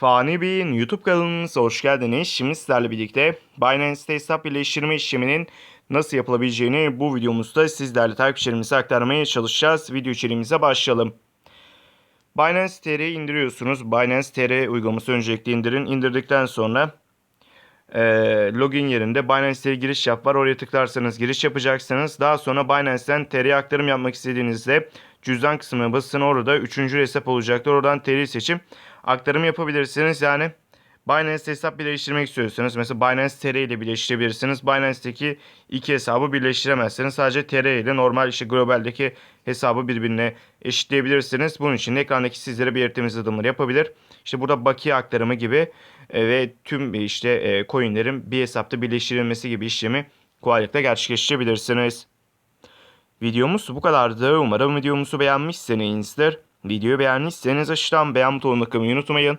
Fani Bey'in YouTube kanalımıza hoş geldiniz. Şimdi sizlerle birlikte Binance'te hesap birleştirme işleminin nasıl yapılabileceğini bu videomuzda sizlerle takipçilerimize aktarmaya çalışacağız. Video içeriğimize başlayalım. Binance TR'yi indiriyorsunuz. Binance TR uygulaması öncelikle indirin. İndirdikten sonra eee, login yerinde Binance TR giriş yap var. Oraya tıklarsanız giriş yapacaksınız. Daha sonra Binance'ten TR'ye aktarım yapmak istediğinizde cüzdan kısmına basın. Orada üçüncü hesap olacaktır. Oradan TR'yi seçip aktarım yapabilirsiniz. Yani Binance hesap birleştirmek istiyorsanız mesela Binance TR ile birleştirebilirsiniz. Binance'deki iki hesabı birleştiremezsiniz. Sadece TR ile normal işte globaldeki hesabı birbirine eşitleyebilirsiniz. Bunun için ekrandaki sizlere belirttiğimiz adımları yapabilir. İşte burada bakiye aktarımı gibi e, ve tüm işte e, coinlerin bir hesapta birleştirilmesi gibi işlemi kolaylıkla gerçekleştirebilirsiniz. Videomuz bu kadardı. Umarım videomuzu beğenmişsinizdir. Videoyu beğendiyseniz aşağıdan beğen butonuna tıklamayı unutmayın.